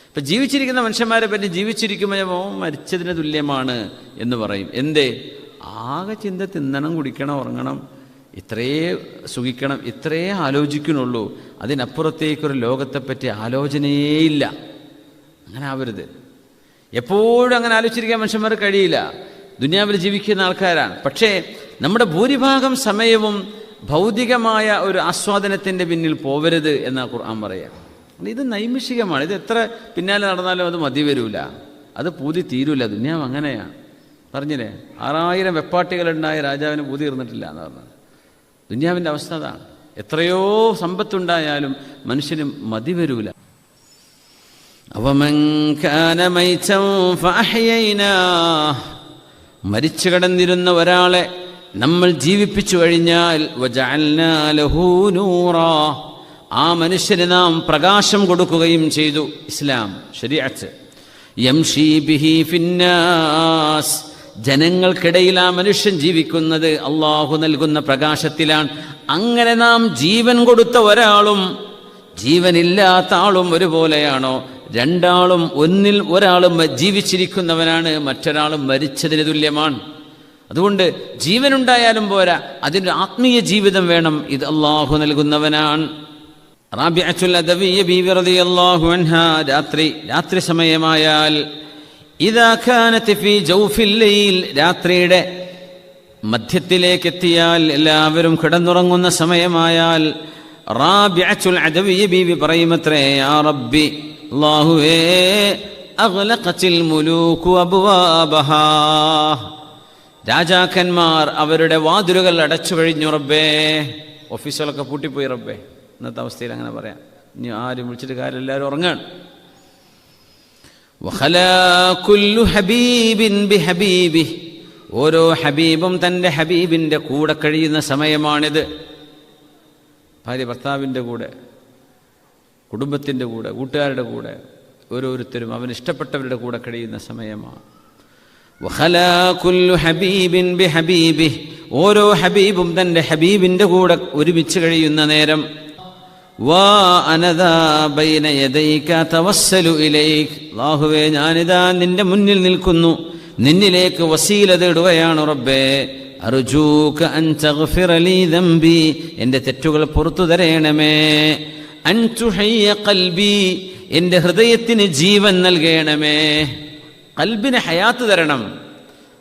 ഇപ്പം ജീവിച്ചിരിക്കുന്ന മനുഷ്യന്മാരെ പറ്റി ജീവിച്ചിരിക്കുമ്പോൾ മരിച്ചതിന് തുല്യമാണ് എന്ന് പറയും. എന്തേ? ആകെ ചിന്ത തിന്നണം കുടിക്കണം ഉറങ്ങണം ഇത്രയേ സുഖിക്കണം ഇത്രയേ ആലോചിക്കുന്നുള്ളൂ. അതിനപ്പുറത്തേക്കൊരു ലോകത്തെപ്പറ്റി ആലോചനയേയില്ല അങ്ങനെ ആവരുത് എപ്പോഴും അങ്ങനെ ആലോചിച്ചിരിക്കാൻ മനുഷ്യന്മാർക്ക് കഴിയില്ല. ദുനിയാവിൽ ജീവിക്കുന്ന ആൾക്കാരാണ്. പക്ഷേ നമ്മുടെ ഭൂരിഭാഗം സമയവും ഭൗതികമായ ഒരു ആസ്വാദനത്തിന്റെ പിന്നിൽ പോവരുത് എന്നാ ഖുർആൻ പറയാം. ഇത് നൈമിഷികമാണ്. ഇത് എത്ര പിന്നാലെ നടന്നാലും അത് മതി വരൂല. അത് പൂതി തീരൂല. ദുനിയാവ് അങ്ങനെയാണ് പറഞ്ഞില്ലേ? ആറായിരം വെപ്പാട്ടികളുണ്ടായ രാജാവിന് പൂതി തീർന്നിട്ടില്ല എന്ന് പറഞ്ഞത്. ദുനിയാവിന്റെ അവസ്ഥ അതാണ്. എത്രയോ സമ്പത്തുണ്ടായാലും മനുഷ്യന് മതി വരൂല. അവമൻ കാന മൈതൻ ഫഅഹ്യൈനാഹ് മരിച്ചു കിടന്നിരുന്ന ഒരാളെ നമ്മൾ ജീവിപ്പിച്ചു കഴിഞ്ഞാൽ ആ മനുഷ്യന് നാം പ്രകാശം കൊടുക്കുകയും ചെയ്തു ഇസ്ലാം ശരിയാച്ച് ഫിന്നാസ്. ജനങ്ങൾക്കിടയിൽ ആ മനുഷ്യൻ ജീവിക്കുന്നത് അള്ളാഹു നൽകുന്ന പ്രകാശത്തിലാണ്. അങ്ങനെ നാം ജീവൻ കൊടുത്ത ഒരാളും ജീവനില്ലാത്ത ആളും ഒരുപോലെയാണോ? രണ്ടാളും ഒന്നിൽ ഒരാളും ജീവിച്ചിരിക്കുന്നവനാണ് മറ്റൊരാളും മരിച്ചതിന് തുല്യമാണ്. അതുകൊണ്ട് ജീവനുണ്ടായാലും പോരാ അതിന്റെ ആത്മീയ ജീവിതം വേണം ഇത് അള്ളാഹു നൽകുന്നവനാണ്. രാത്രി രാത്രി സമയമായാൽ രാത്രിയുടെ മധ്യത്തിലേക്ക് എത്തിയാൽ എല്ലാവരും കിടന്നുറങ്ങുന്ന സമയമായാൽ റാബിഅത്തുൽ അദവിയ ബീവി പറയുമത്രേ യാ റബ്ബി അല്ലാഹുവേ അഗ്ലഖത്തിൽ മുലൂകു അബ്വാബഹാ. രാജാക്കന്മാർ അവരുടെ വാതിലുകൾ അടച്ചു കഴിഞ്ഞു റബ്ബേ. ഓഫീസുകളൊക്കെ പൂട്ടിപ്പോയി റബ്ബേ. ഇന്നത്തെ അവസ്ഥയിൽ അങ്ങനെ പറയാം. ഇനി ആരും വിളിച്ചിട്ട് കാര്യം എല്ലാവരും ഉറങ്ങാണ് ഓരോ ഹബീബും തന്റെ ഹബീബിന്റെ കൂടെ കഴിയുന്ന സമയമാണിത്. ഭാര്യ ഭർത്താവിന്റെ കൂടെ. കുടുംബത്തിന്റെ കൂടെ കൂട്ടുകാരുടെ കൂടെ ഓരോരുത്തരും അവൻ ഇഷ്ടപ്പെട്ടവരുടെ കൂടെ കഴിയുന്ന സമയമാണ്. ഹബീബിൻ ബിഹബീബി ഓരോ ഹബീബും തന്റെ ഹബീബിന്റെ കൂടെ ഒരുമിച്ച് കഴിയുന്ന നേരം വാ ഞാനിതാ നിന്റെ മുന്നിൽ നിൽക്കുന്നു നിന്നിലേക്ക് വസീല തേടുകയാണ് റബ്ബേ അർജൂക അൻ തഗ്ഫിറ ലീ ദംബി എന്റെ തെറ്റുകൾ പുറത്തു തരേണമേ. അൻ തുഹയ്യ ഖൽബി എന്റെ ഹൃദയത്തിന് ജീവൻ നൽകണമേ. കൽബിന് ഹയാത്ത് തരണം.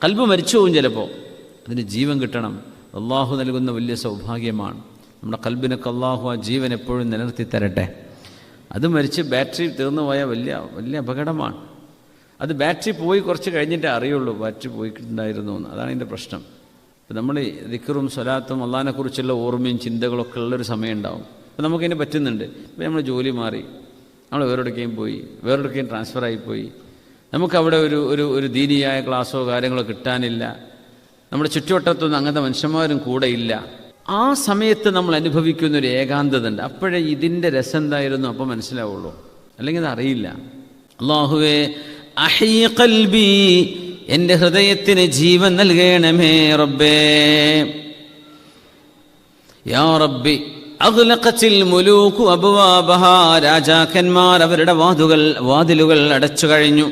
കൽബ് മരിച്ചു പോകും ചിലപ്പോൾ അതിന് ജീവൻ കിട്ടണം. അള്ളാഹു നൽകുന്ന വലിയ സൗഭാഗ്യമാണ്. നമ്മുടെ കൽബിനൊക്കെ അള്ളാഹു ആ ജീവൻ എപ്പോഴും നിലനിർത്തി തരട്ടെ. അത് മരിച്ച് ബാറ്ററി തീർന്നു പോയാൽ വലിയ വലിയ അപകടമാണ്. അത് ബാറ്ററി പോയി കുറച്ച് കഴിഞ്ഞിട്ടേ അറിയുള്ളൂ. ബാറ്ററി പോയിട്ടുണ്ടായിരുന്നു എന്ന്. അതാണ് എന്റെ പ്രശ്നം. ഇപ്പം നമ്മൾ ദിക്കറും സ്വലാത്തും അള്ളാഹിനെക്കുറിച്ചുള്ള ഓർമ്മയും ചിന്തകളൊക്കെ ഉള്ളൊരു സമയം ഉണ്ടാവും. അപ്പം നമുക്കതിന് പറ്റുന്നുണ്ട്. ഇപ്പം നമ്മൾ ജോലി മാറി. നമ്മൾ വേറെടുക്കുകയും പോയി. വേറെടുക്കുകയും ട്രാൻസ്ഫർ ആയിപ്പോയി നമുക്കവിടെ ഒരു ഒരു ഒരു ദീനിയായ ക്ലാസ്സോ കാര്യങ്ങളോ കിട്ടാനില്ല. നമ്മുടെ ചുറ്റുവട്ടത്തൊന്നും അങ്ങനത്തെ മനുഷ്യന്മാരും കൂടെ ഇല്ല. ആ സമയത്ത് നമ്മൾ അനുഭവിക്കുന്ന ഒരു ഏകാന്തത ഉണ്ട് അപ്പോഴേ ഇതിന്റെ രസം എന്തായിരുന്നു അപ്പോൾ മനസ്സിലാവുള്ളൂ. അല്ലെങ്കിൽ അത് അറിയില്ല. അള്ളാഹുവേ കൽബി എന്റെ ഹൃദയത്തിന് ജീവൻ നൽകണമേ റബ്ബേ. യാ റബ്ബി രാജാക്കന്മാർ അവരുടെ വാതുകൾ വാതിലുകൾ അടച്ചു കഴിഞ്ഞു.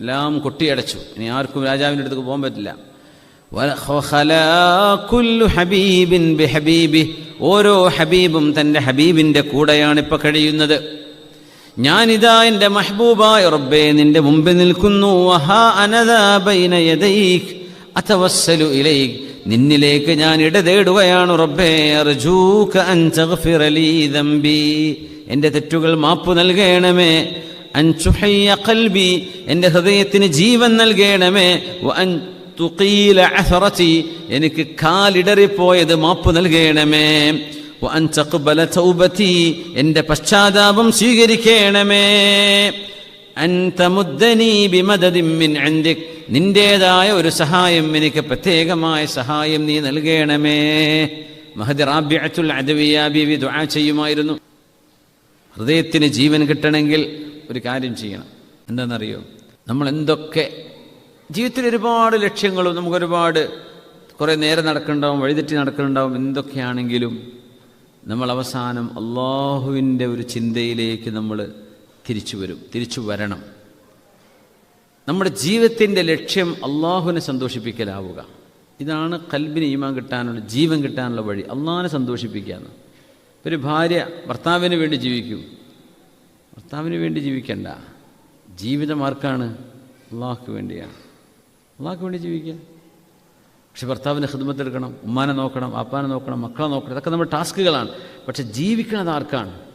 എല്ലാം കൊട്ടിയടച്ചു. ഇനി ആർക്കും രാജാവിന്റെ അടുത്തേക്ക് പോകാൻ പറ്റില്ല. ഹബീബിൻ ബിഹബീബി. ഓരോ ഹബീബും തന്റെ ഹബീബിന്റെ കൂടെയാണ് ഇപ്പോൾ കഴിയുന്നത്. ഞാനിതാ എന്റെ മഹബൂബായ റബ്ബേ നിന്റെ മുമ്പിൽ നിൽക്കുന്നു. അനദാ ബൈന യദൈക് അതവസ്സലു ഇലൈക്. നിന്നിലേക്ക് ഞാൻ ഇടതേടുകയാണ് റബ്ബേ അർജൂക്ക അൻ ദമ്പി എന്റെ തെറ്റുകൾ മാപ്പ് നൽകണമേ അൻ തുഹയ്യ ഖൽബി. എന്റെ ഹൃദയത്തിന് ജീവൻ നൽകണമേ അൻ എനിക്ക് കാലിടറിപ്പോയത് മാപ്പ് നൽകണമേ അൻ പശ്ചാത്താപം സ്വീകരിക്കണമേ. നിന്റേതായ ഒരു സഹായം എനിക്ക് പ്രത്യേകമായ സഹായം നീ നൽകണമേ. മഹദി ദുആ ചെയ്യുമായിരുന്നു. ഹൃദയത്തിന് ജീവൻ കിട്ടണമെങ്കിൽ ഒരു കാര്യം ചെയ്യണം. എന്താണെന്നറിയോ? നമ്മൾ എന്തൊക്കെ ജീവിതത്തിൽ ഒരുപാട് ലക്ഷ്യങ്ങളും നമുക്കൊരുപാട് കുറേ നേരം നടക്കുന്നുണ്ടാവും വഴിതെറ്റി നടക്കുന്നുണ്ടാവും എന്തൊക്കെയാണെങ്കിലും നമ്മൾ അവസാനം അള്ളാഹുവിന്റെ ഒരു ചിന്തയിലേക്ക് നമ്മൾ തിരിച്ചു വരും തിരിച്ചു വരണം. നമ്മുടെ ജീവിതത്തിന്റെ ലക്ഷ്യം അള്ളാഹുവിനെ സന്തോഷിപ്പിക്കലാവുക. ഇതാണ് കൽബിന് ഈമാൻ കിട്ടാനുള്ള ജീവൻ കിട്ടാനുള്ള വഴി. അള്ളാഹിനെ സന്തോഷിപ്പിക്കുക എന്ന്. ഒരു ഭാര്യ ഭർത്താവിന് വേണ്ടി ജീവിക്കും. ഭർത്താവിന് വേണ്ടി ജീവിക്കണ്ട. ജീവിതം ആർക്കാണ് അള്ളാഹ്ക്ക് വേണ്ടിയാണ്. അള്ളാഹ്ക്ക് വേണ്ടി ജീവിക്കുക. പക്ഷെ ഭർത്താവിനെ ഹിദ്മത്തെടുക്കണം ഉമ്മാനെ നോക്കണം അപ്പാനെ നോക്കണം മക്കളെ നോക്കണം. ഇതൊക്കെ നമ്മുടെ ടാസ്കുകളാണ്. പക്ഷെ ജീവിക്കുന്നത് ആർക്കാണ്?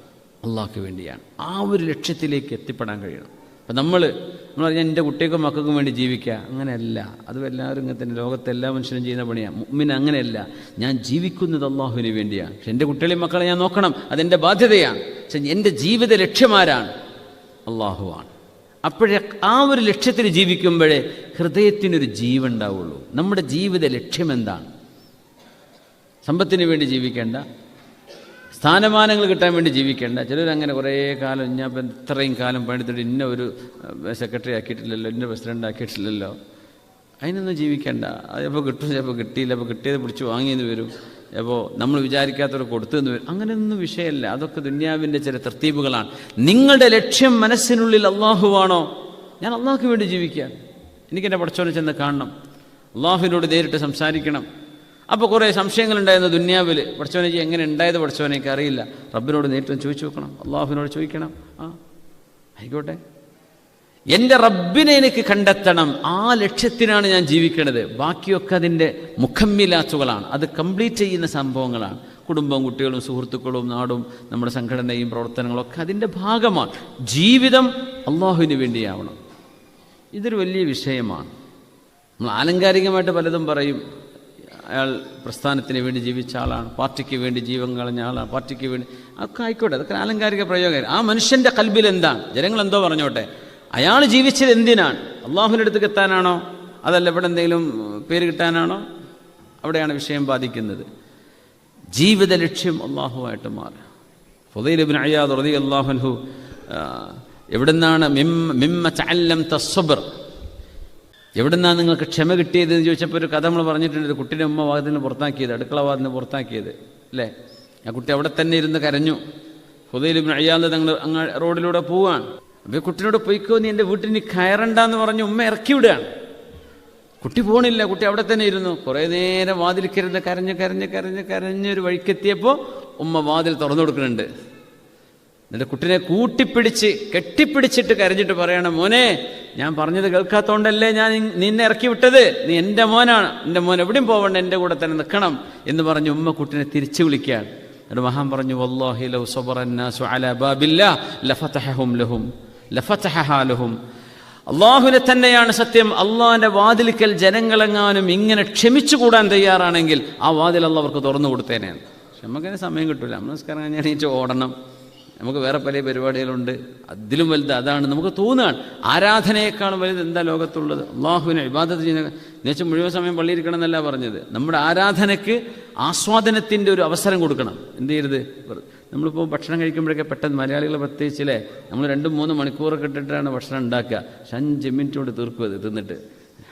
അള്ളാഹ്ക്ക് വേണ്ടിയാണ്. ആ ഒരു ലക്ഷ്യത്തിലേക്ക് എത്തിപ്പെടാൻ കഴിയണം. അപ്പം നമ്മൾ നമ്മൾ പറഞ്ഞാൽ എന്റെ കുട്ടികൾക്കും മക്കൾക്കും വേണ്ടി ജീവിക്കുക. അങ്ങനെയല്ല. അത് എല്ലാവരും ഇങ്ങനെ തന്നെ. ലോകത്തെ എല്ലാ മനുഷ്യനും ചെയ്യുന്ന പണിയാണ് മുമ്മിന് അങ്ങനെയല്ല. ഞാൻ ജീവിക്കുന്നത് അള്ളാഹുവിന് വേണ്ടിയാണ്. പക്ഷെ എന്റെ കുട്ടികളെയും മക്കളെ ഞാൻ നോക്കണം. അതെന്റെ ബാധ്യതയാണ്. പക്ഷെ എന്റെ ജീവിത ലക്ഷ്യമാരാണ് അള്ളാഹുവാണ് അപ്പോഴേ ആ ഒരു ലക്ഷ്യത്തിൽ ജീവിക്കുമ്പോഴേ ഹൃദയത്തിനൊരു ജീവൻ ഉണ്ടാവുള്ളൂ നമ്മുടെ ജീവിത ലക്ഷ്യം എന്താണ്? സമ്പത്തിന് വേണ്ടി ജീവിക്കേണ്ട സ്ഥാനമാനങ്ങൾ കിട്ടാൻ വേണ്ടി ജീവിക്കേണ്ട. ചിലരങ്ങനെ കുറേ കാലം ഞാൻ ഇത്രയും കാലം പണിതിട്ട് ഇന്ന ഒരു സെക്രട്ടറി ആക്കിയിട്ടില്ലല്ലോ ഇന്ന പ്രസിഡന്റ് ആക്കിയിട്ടില്ലല്ലോ. അതിനൊന്നും ജീവിക്കേണ്ട. അതിപ്പോൾ കിട്ടും ചിലപ്പോൾ കിട്ടിയില്ല. അപ്പോൾ കിട്ടിയത് പിടിച്ച് വാങ്ങിയെന്ന് വരും. അപ്പോൾ നമ്മൾ വിചാരിക്കാത്തവർ കൊടുത്തെന്ന് വരും. അങ്ങനെയൊന്നും വിഷയമല്ല അതൊക്കെ ദുന്യാവിന്റെ ചില തർത്തീപുകളാണ് നിങ്ങളുടെ ലക്ഷ്യം മനസ്സിനുള്ളിൽ അള്ളാഹുവാണോ ഞാൻ അള്ളാഹുക്ക് വേണ്ടി ജീവിക്കുക എനിക്കെന്റെ പഠിച്ചോനെ ചെന്ന് കാണണം. അള്ളാഹുവിനോട് നേരിട്ട് സംസാരിക്കണം. അപ്പോൾ കുറേ സംശയങ്ങളുണ്ടായിരുന്നു ദുന്യാവിൽ പഠിച്ചവനെ ജി എങ്ങനെ ഉണ്ടായത് പഠിച്ചവനെ എനിക്ക് അറിയില്ല. റബ്ബിനോട് നേരിട്ട് ചോദിച്ചു നോക്കണം. അള്ളാഹുവിനോട് ചോദിക്കണം. ആ ആയിക്കോട്ടെ. എന്റെ റബ്ബിനെ എനിക്ക് കണ്ടെത്തണം. ആ ലക്ഷ്യത്തിനാണ് ഞാൻ ജീവിക്കുന്നത് ബാക്കിയൊക്കെ അതിന്റെ മുഖമ്മിലാച്ചുകളാണ് അത് കംപ്ലീറ്റ് ചെയ്യുന്ന സംഭവങ്ങളാണ്. കുടുംബം കുട്ടികളും സുഹൃത്തുക്കളും നാടും നമ്മുടെ സംഘടനയും പ്രവർത്തനങ്ങളൊക്കെ അതിന്റെ ഭാഗമാണ്. ജീവിതം അള്ളാഹുവിന് വേണ്ടിയാവണം. ഇതൊരു വലിയ വിഷയമാണ്. നമ്മൾ ആലങ്കാരികമായിട്ട് പലതും പറയും. അയാൾ പ്രസ്ഥാനത്തിന് വേണ്ടി ജീവിച്ച ആളാണ്. പാർട്ടിക്ക് വേണ്ടി ജീവൻ കളഞ്ഞ ആളാണ്. പാർട്ടിക്ക് വേണ്ടി അതൊക്കെ ആയിക്കോട്ടെ അതൊക്കെ ആലങ്കാരിക പ്രയോഗം ആ മനുഷ്യന്റെ കൽബിൽ എന്താണ്? ജനങ്ങൾ എന്തോ പറഞ്ഞോട്ടെ? അയാൾ ജീവിച്ചത് എന്തിനാണ്? അള്ളാഹുവിന്റെ അടുത്തേക്ക് എത്താനാണോ? അതല്ല ഇവിടെ എന്തെങ്കിലും പേര് കിട്ടാനാണോ? അവിടെയാണ് വിഷയം ബാധിക്കുന്നത്. ജീവിത ലക്ഷ്യം അള്ളാഹുവായിട്ട് മാറുക. ഫുദൈലിബിൻ അയ്യാദ് റതി അള്ളാഹുൻഹു എവിടുന്നാണ് മിമ്മ മിമ്മ ചല്ലം തസ്വബർ എവിടുന്നാണ് നിങ്ങൾക്ക് ക്ഷമ കിട്ടിയത് എന്ന് ചോദിച്ചപ്പോൾ ഒരു കഥ നമ്മൾ പറഞ്ഞിട്ടുണ്ട്. ഒരു കുട്ടീന്റെ ഉമ്മ വാതിന് പുറത്താക്കിയത് അടുക്കള വാതിന് പുറത്താക്കിയത് അല്ലേ? ആ കുട്ടി അവിടെ തന്നെ ഇരുന്ന് കരഞ്ഞു. ഹുദയിലും അയ്യാതെ തങ്ങൾ അങ്ങ് റോഡിലൂടെ പോവാണ് അപ്പോൾ കുട്ടിനോട് പൊയ്ക്കോ നീ എന്റെ വീട്ടിൽ നീ കയറണ്ടെന്ന് പറഞ്ഞ് ഉമ്മ ഇറക്കി വിടുകയാണ്. കുട്ടി പോണില്ല കുട്ടി അവിടെ തന്നെ ഇരുന്നു. കുറേ നേരം വാതിലിക്കരുന്ന് കരഞ്ഞ് കരഞ്ഞ് കരഞ്ഞ് കരഞ്ഞ് ഒരു വഴിക്കെത്തിയപ്പോൾ ഉമ്മ വാതിൽ തുറന്നു കൊടുക്കുന്നുണ്ട്. എന്നിട്ട് കുട്ടിനെ കൂട്ടിപ്പിടിച്ച് കെട്ടിപ്പിടിച്ചിട്ട് കരഞ്ഞിട്ട് പറയണം മോനെ ഞാൻ പറഞ്ഞത് കേൾക്കാത്തോണ്ടല്ലേ ഞാൻ നിന്നെ ഇറക്കി വിട്ടത്? നീ എന്റെ മോനാണ്. എന്റെ മോൻ എവിടെയും പോവണ്ട എന്റെ കൂടെ തന്നെ നിൽക്കണം. എന്ന് പറഞ്ഞ് ഉമ്മ കുട്ടിനെ തിരിച്ചു വിളിക്കുകയാണ്. എന്നിട്ട് മഹാൻ പറഞ്ഞു വല്ലാഹി ലൗ സബറന്നാസു ലഹും ലഫതഹഹാ ലഹും. അള്ളാഹുവിനെ തന്നെയാണ് സത്യം. അള്ളാഹിന്റെ വാതിലിക്കൽ ജനങ്ങളെങ്ങാനും ഇങ്ങനെ ക്ഷമിച്ചു കൂടാൻ തയ്യാറാണെങ്കിൽ ആ വാതിൽ അള്ളാഹ് അവർക്ക് തുറന്നു കൊടുത്തേനെയാണ് പക്ഷെ നമുക്കതിന് സമയം കിട്ടില്ല നമ്മൾ നമസ്കാരം ഞാൻ എണീറ്റ് ഓടണം. നമുക്ക് വേറെ പല പരിപാടികളുണ്ട്. അതിലും വലുത് അതാണ് നമുക്ക് തോന്നുകയാണ്. ആരാധനയെക്കാളും വലുത് എന്താ ലോകത്തുള്ളത്? അള്ളാഹുവിനെ വിവാദത്ത് ചെയ്യുന്ന എന്നുവെച്ചാൽ മുഴുവൻ സമയം പള്ളിയിരിക്കണം എന്നല്ല പറഞ്ഞത്. നമ്മുടെ ആരാധനയ്ക്ക് ആസ്വാദനത്തിന്റെ ഒരു അവസരം കൊടുക്കണം. എന്ത് ചെയ്യരുത്? നമ്മളിപ്പോൾ ഭക്ഷണം കഴിക്കുമ്പോഴൊക്കെ പെട്ടെന്ന് മലയാളികൾ പ്രത്യേകിച്ചില്ലേ നമ്മൾ രണ്ടും മൂന്ന് മണിക്കൂറൊക്കെ ഇട്ടിട്ടാണ് ഭക്ഷണം ഉണ്ടാക്കുക. പക്ഷെ അഞ്ച് മിനിറ്റ് കൊണ്ട് തീർക്കും അത് തിന്നിട്ട്.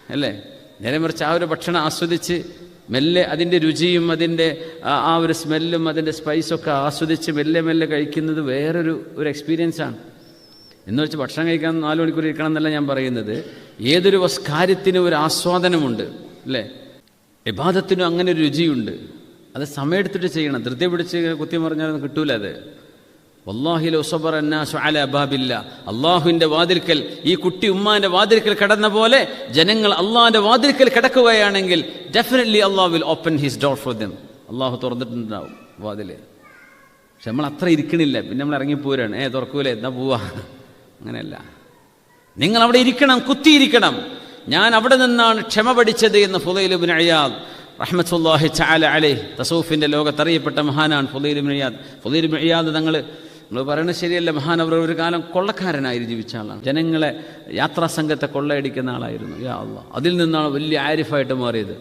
അല്ലേ? നേരെ മറിച്ച് ആ ഒരു ഭക്ഷണം ആസ്വദിച്ച് മെല്ലെ അതിന്റെ രുചിയും അതിന്റെ ആ ഒരു സ്മെല്ലും അതിന്റെ സ്പൈസൊക്കെ ആസ്വദിച്ച് മെല്ലെ മെല്ലെ കഴിക്കുന്നത് വേറൊരു ഒരു എക്സ്പീരിയൻസാണ്. എന്ന് വെച്ച് ഭക്ഷണം കഴിക്കാൻ നാല് മണിക്കൂർ ഇരിക്കണം എന്നല്ല ഞാൻ പറയുന്നത്. ഏതൊരു കാര്യത്തിനും ഒരു ആസ്വാദനമുണ്ട് അല്ലേ? വിവാദത്തിനും അങ്ങനെ ഒരു രുചിയുണ്ട്. അത് സമയമെടുത്തിട്ട് ചെയ്യണം. ധൃതി പിടിച്ച് കുത്തി മറിഞ്ഞാലൊന്നും കിട്ടൂല അത്. അള്ളാഹുവിന്റെ വാതിൽക്കൽ ഈ കുട്ടി ഉമ്മാന്റെ വാതിൽക്കൽ കടന്ന പോലെ ജനങ്ങൾ അള്ളാഹിന്റെ വാതിൽക്കൽ കിടക്കുകയാണെങ്കിൽ definitely Allah will open his door for them അള്ളാഹു തുറന്നിട്ടുണ്ടാവും വാതിൽ. പക്ഷെ നമ്മൾ അത്ര ഇരിക്കണില്ല. പിന്നെ നമ്മൾ ഇറങ്ങിപ്പോരാണ്. ഏ തുറക്കൂലേ? എന്നാ പോവാ. അങ്ങനെയല്ല. നിങ്ങൾ അവിടെ ഇരിക്കണം കുത്തിയിരിക്കണം. ഞാൻ അവിടെ നിന്നാണ് ക്ഷമ പഠിച്ചത് എന്ന് ഫുദൈലുബിൻ അയ്യാദ് റഹ്മത്തുല്ലാഹി ചാല അലേ തസൂഫിന്റെ ലോകത്തറിയപ്പെട്ട മഹാനാണ് ഫുദൈലുബിൻ അയ്യാദ് ഫുദൈലുബിൻ അയ്യാദ് തങ്ങൾ നമ്മൾ പറയുന്നത് ശരിയല്ല. മഹാൻ അവർ ഒരു കാലം കൊള്ളക്കാരനായി ജീവിച്ച ആളാണ്. ജനങ്ങളെ യാത്രാ സംഘത്തെ കൊള്ളയടിക്കുന്ന ആളായിരുന്നു. യാ അള്ളാഹ് അതിൽ നിന്നാണ് വലിയ ആരിഫായിട്ട് മാറിയത്.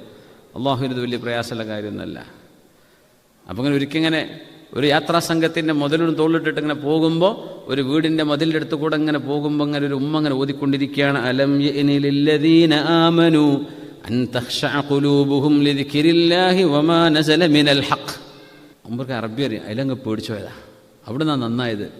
അള്ളാഹുവിനത് വലിയ പ്രയാസമുള്ള കാര്യമൊന്നുമല്ല. അപ്പം അങ്ങനെ ഒരിക്കങ്ങനെ ഒരു യാത്രാ സംഘത്തിന്റെ മുതലും തോളിട്ടിട്ട് ഇങ്ങനെ പോകുമ്പോൾ ഒരു വീടിന്റെ മതിലിന്റെ അടുത്ത് കൂടെ ഇങ്ങനെ പോകുമ്പോൾ അങ്ങനെ ഒരു ഉമ്മ അങ്ങനെ ഓതിക്കൊണ്ടിരിക്കുകയാണ്. അലം യഅനിലില്ലദീന ആമനു അൻ ഖുലൂബുഹും ലിദിക്രില്ലാഹി വമാ നസല മിനൽ ഹഖ്. മുമ്പർക്ക് അറബി അറിയാം. അതിലങ്ങ് പേടിച്ചു പോയതാ. അവിടെ നിന്നാണ് നന്നായത്.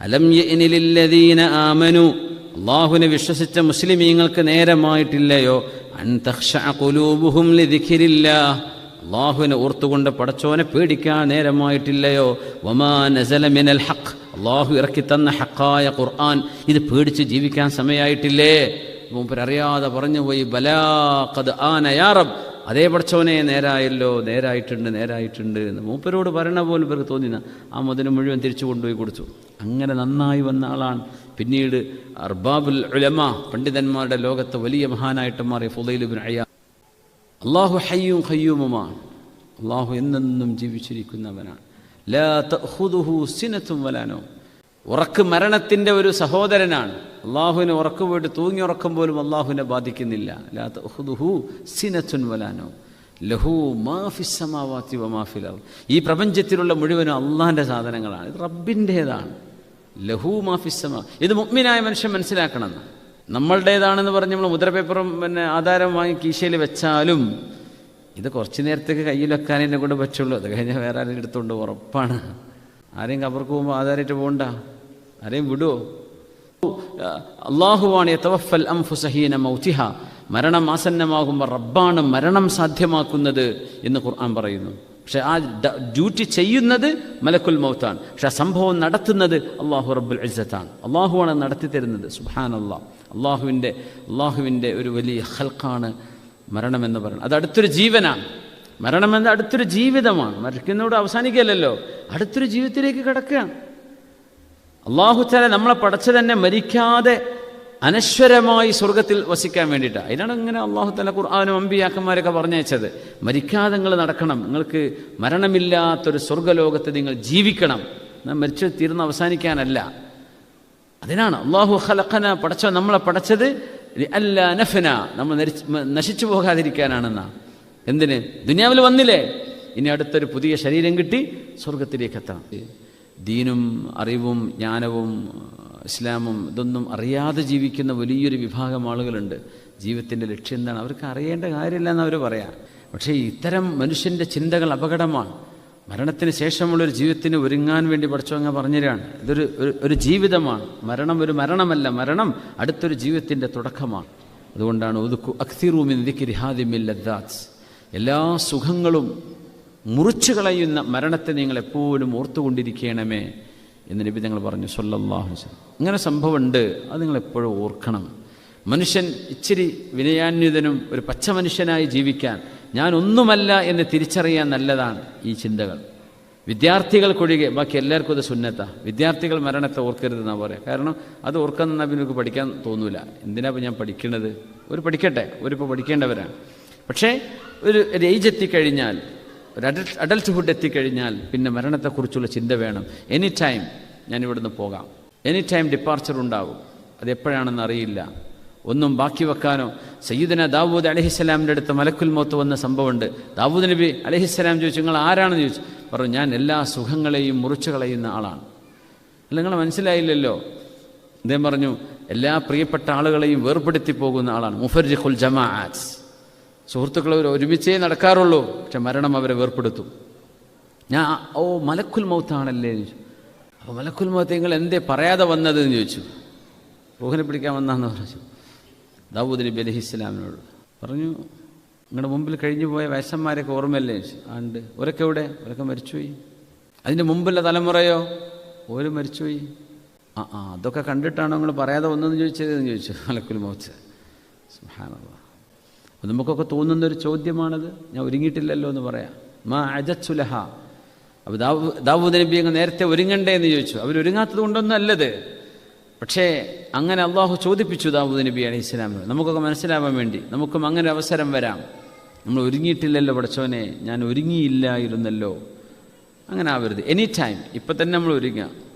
അലം യഅനിലില്ലദീന ആമനു. അള്ളാഹുവിനെ വിശ്വസിച്ച മുസ്ലിമീങ്ങൾക്ക് നേരമായിട്ടില്ലയോ? അൻ തഖ്ശഅ ഖുലൂബുഹും ലിദിക്രില്ലാഹ് അള്ളാഹുവിനെ ഓർത്തുകൊണ്ട് പടച്ചോനെ പേടിക്കാൻ നേരമായിട്ടില്ലയോ? വമാ നസല മിനൽ ഹഖ്. അള്ളാഹു ഇറക്കി തന്ന ഹക്കായ ഖുർആൻ. ഇത് പേടിച്ച് ജീവിക്കാൻ സമയമായിട്ടില്ലേ മൂപ്പരറിയാതെ പറഞ്ഞു പോയി ബലാഖദ് ആന യാറബ് അതേ പഠിച്ചവനെ നേരായല്ലോ നേരായിട്ടുണ്ട് നേരായിട്ടുണ്ട് എന്ന് മൂപ്പരോട് പറയണ പോലും ഇവർക്ക് തോന്നിന ആ മുതന് മുഴുവൻ തിരിച്ചു കൊണ്ടുപോയി കൊടുത്തു. അങ്ങനെ നന്നായി വന്ന ആളാണ്. പിന്നീട് അർബാബുൽ ഉലമ പണ്ഡിതന്മാരുടെ ലോകത്തെ വലിയ മഹാനായിട്ട് മാറിയ ഫുദൈലുബിൻ അയ്യാ. അള്ളാഹു ഹയ്യും ഹയ്യൂമുമാണ് അള്ളാഹു എന്നെന്നും ജീവിച്ചിരിക്കുന്നവനാണ്. ലാ തഖുദുഹു സിനത്തും വലാനോ ഉറക്ക് മരണത്തിന്റെ ഒരു സഹോദരനാണ്. അള്ളാഹുവിനെ ഉറക്കു പോയിട്ട് തൂങ്ങി ഉറക്കം പോലും അള്ളാഹുവിനെ ബാധിക്കുന്നില്ല. വലാനോ ലഹു ഈ പ്രപഞ്ചത്തിലുള്ള മുഴുവനും അള്ളാഹിന്റെ സാധനങ്ങളാണ്. ഇത് റബ്ബിന്റേതാണ് ലഹു മാഫിസമ ഇത് മുഗ്മിനായ മനുഷ്യൻ മനസ്സിലാക്കണം. നമ്മളുടേതാണെന്ന് പറഞ്ഞ് നമ്മൾ മുദ്രപേപ്പറും പിന്നെ ആധാരം വാങ്ങി കീശയിൽ വെച്ചാലും ഇത് കുറച്ച് നേരത്തേക്ക് കയ്യിൽ വെക്കാൻ എന്നെ കൊണ്ട് പറ്റുള്ളൂ. അത് കഴിഞ്ഞാൽ വേറെ ആരെങ്കിലും എടുത്തുകൊണ്ട് ഉറപ്പാണ്. ആരെയും കബർക്ക് പോകുമ്പോൾ ആധാരമായിട്ട് പോകണ്ട. ആരെയും വിടുവോ? അള്ളാഹുവാണ് യതവഫൽ അംഫുസഹീന മൗതിഹ. മരണം ആസന്നമാകുമ്പോൾ റബ്ബാണ് മരണം സാധ്യമാക്കുന്നത് എന്ന് ഖുർആൻ പറയുന്നു. പക്ഷെ ആ ഡ്യൂട്ടി ചെയ്യുന്നത് മലക്കുൽ മൗത്താണ്. പക്ഷെ ആ സംഭവം നടത്തുന്നത് അള്ളാഹു റബ്ബുൽ ഇസ്സത്താണ്. അള്ളാഹുവാണ് നടത്തി തരുന്നത്. സുഹാൻ അള്ളാഹ് അള്ളാഹുവിന്റെ അള്ളാഹുവിന്റെ ഒരു വലിയ ഹൽക്കാണ് മരണമെന്ന് പറയുന്നത്. അത് അടുത്തൊരു ജീവനാണ്. മരണമെന്ന അടുത്തൊരു ജീവിതമാണ്. മരിക്കുന്നതോട് അവസാനിക്കുകയല്ലല്ലോ. അടുത്തൊരു ജീവിതത്തിലേക്ക് കിടക്കുകയാണ് അള്ളാഹു താല നമ്മളെ പടച്ചു തന്നെ മരിക്കാതെ അനശ്വരമായി സ്വർഗത്തിൽ വസിക്കാൻ വേണ്ടിയിട്ടാണ് അതിനാണ് ഇങ്ങനെ അള്ളാഹു താല ഖുർആാനും അമ്പിയാക്കന്മാരൊക്കെ പറഞ്ഞയച്ചത്. മരിക്കാതെ നിങ്ങൾ നടക്കണം. നിങ്ങൾക്ക് മരണമില്ലാത്തൊരു സ്വർഗലോകത്ത് നിങ്ങൾ ജീവിക്കണം. എന്നാൽ മരിച്ചു തീർന്ന് അവസാനിക്കാനല്ല. അതിനാണ് അള്ളാഹു ഖലഖന പടച്ച നമ്മളെ പടച്ചത്. അല്ല നഫന. നമ്മൾ നശിച്ചു പോകാതിരിക്കാനാണെന്നാ എന്തിന്? ദുനിയാവിൽ വന്നില്ലേ? ഇനി അടുത്തൊരു പുതിയ ശരീരം കിട്ടി സ്വർഗത്തിലേക്ക് എത്തണം ദീനും അറിവും ജ്ഞാനവും ഇസ്ലാമും ഇതൊന്നും അറിയാതെ ജീവിക്കുന്ന വലിയൊരു വിഭാഗം ആളുകളുണ്ട്. ജീവിതത്തിന്റെ ലക്ഷ്യം എന്താണ്? അവർക്ക് അറിയേണ്ട കാര്യമില്ല എന്ന് അവർ പറയാം. പക്ഷേ ഇത്തരം മനുഷ്യന്റെ ചിന്തകൾ അപകടമാണ്. മരണത്തിന് ശേഷമുള്ളൊരു ജീവിതത്തിന് ഒരുങ്ങാൻ വേണ്ടി പഠിച്ചവങ്ങ പറഞ്ഞുതരാണ്. ഇതൊരു ഒരു- ജീവിതമാണ്. മരണം ഒരു മരണമല്ല. മരണം അടുത്തൊരു ജീവിതത്തിന്റെ തുടക്കമാണ്. അതുകൊണ്ടാണ് ഒതുക്കു അക്തിറൂമിൻ ദിക്കിരി ഹാദിമിൽ ലദ്ദാത്ത് എല്ലാ സുഖങ്ങളും മുറിച്ചു കളയുന്ന മരണത്തെ നിങ്ങൾ എപ്പോഴും ഓർത്തുകൊണ്ടിരിക്കണമേ എന്ന് നബി ഞങ്ങൾ പറഞ്ഞു സൊല്ലാഹു ഇങ്ങനെ സംഭവമുണ്ട്. അത് നിങ്ങൾ എപ്പോഴും ഓർക്കണം. മനുഷ്യൻ ഇച്ചിരി വിനയാന്വിതനും ഒരു പച്ച മനുഷ്യനായി ജീവിക്കാൻ ഞാൻ ഒന്നുമല്ല എന്ന് തിരിച്ചറിയാൻ നല്ലതാണ് ഈ ചിന്തകൾ. വിദ്യാർത്ഥികൾക്കൊഴികെ ബാക്കി എല്ലാവർക്കും അത് സുന്നത്ത. വിദ്യാർത്ഥികൾ മരണത്തെ ഓർക്കരുതെന്നാ പറയാം. കാരണം അത് ഓർക്കാൻ നിന്നാൽ പിന്നെ പഠിക്കാൻ തോന്നൂല. എന്തിനാ ഞാൻ പഠിക്കണത്? ഒരു പഠിക്കട്ടെ. ഒരിപ്പോൾ പഠിക്കേണ്ടവരാണ്. പക്ഷേ ഒരു ഏജ് എത്തിക്കഴിഞ്ഞാൽ ഒരു അഡൽട്ട് അഡൽട്ട്ഹുഡ് എത്തിക്കഴിഞ്ഞാൽ പിന്നെ മരണത്തെക്കുറിച്ചുള്ള ചിന്ത വേണം. എനി ടൈം ഞാൻ ഇവിടുന്ന് പോകാം. എനി ടൈം ഡിപ്പാർച്ചർ ഉണ്ടാകും അത് എപ്പോഴാണെന്ന് അറിയില്ല. ഒന്നും ബാക്കി വെക്കാനോ. സയ്യിദന ദാവൂദ് അലഹിസ്സലാമിന്റെ അടുത്ത് മലക്കുൽ മോത്ത് വന്ന സംഭവമുണ്ട്. ദാവൂദ് നബി അലഹിസ്സലാം ചോദിച്ചു നിങ്ങൾ ആരാണെന്ന് ചോദിച്ചു. പറഞ്ഞു ഞാൻ എല്ലാ സുഖങ്ങളെയും മുറിച്ചു കളയുന്ന ആളാണ്. അല്ല നിങ്ങൾ മനസ്സിലായില്ലല്ലോ. അദ്ദേഹം പറഞ്ഞു എല്ലാ പ്രിയപ്പെട്ട ആളുകളെയും വേർപെടുത്തി പോകുന്ന ആളാണ്. മുഫർജിഖുൽ ജമാഅത്ത്. സുഹൃത്തുക്കൾ അവർ ഒരുമിച്ചേ നടക്കാറുള്ളൂ. പക്ഷെ മരണം അവരെ വേർപ്പെടുത്തും. ഞാൻ ഓ മലക്കുൽ മൗത്താണല്ലേ? ചോദിച്ചു. അപ്പോൾ മലക്കുൽ മൗത്ത് നിങ്ങൾ എന്തേ പറയാതെ വന്നത്? എന്ന് ചോദിച്ചു. റൂഹിനെ പിടിക്കാൻ വന്നാന്ന് പറഞ്ഞു. ദാവൂദ് നബി അലഹി ഇസ്ലാമിനോട് പറഞ്ഞു നിങ്ങളുടെ മുമ്പിൽ കഴിഞ്ഞു പോയ വയസ്സന്മാരൊക്കെ ഓർമ്മയല്ലേ. ആണ്ട് ഒരൊക്കെ എവിടെ? ഒരൊക്കെ മരിച്ചുപോയി. അതിന്റെ മുമ്പുള്ള തലമുറയോ? ഓര് മരിച്ചുപോയി. ആ ആ അതൊക്കെ കണ്ടിട്ടാണോ നിങ്ങൾ പറയാതെ വന്നതെന്ന് ചോദിച്ചതെന്ന് ചോദിച്ചു മലക്കുൽ മൗത്ത്. സുബ്ഹാനല്ലാഹ് അപ്പോൾ നമുക്കൊക്കെ തോന്നുന്നൊരു ചോദ്യമാണത്. ഞാൻ ഒരുങ്ങിയിട്ടില്ലല്ലോ എന്ന് പറയാം. മാ അജച്ചുലഹ അപ്പോൾ ദാവൂ ദാവൂദ് നബി അങ്ങ് നേരത്തെ ഒരുങ്ങണ്ടേ എന്ന് ചോദിച്ചു. അവരൊരുങ്ങാത്തത് കൊണ്ടൊന്നും അല്ലത്. പക്ഷേ അങ്ങനെ അള്ളാഹു ചോദിപ്പിച്ചു ദാവൂദ് നബി അലൈഹി ഇസ്ലാമിനോട് നമുക്കൊക്കെ മനസ്സിലാവാൻ വേണ്ടി. നമുക്കും അങ്ങനെ അവസരം വരാം. നമ്മൾ ഒരുങ്ങിയിട്ടില്ലല്ലോ പഠിച്ചോനെ ഞാൻ ഒരുങ്ങിയില്ലായിരുന്നല്ലോ. അങ്ങനെ ആവരുത്. എനി ടൈം ഇപ്പം തന്നെ നമ്മൾ ഒരുങ്ങുക.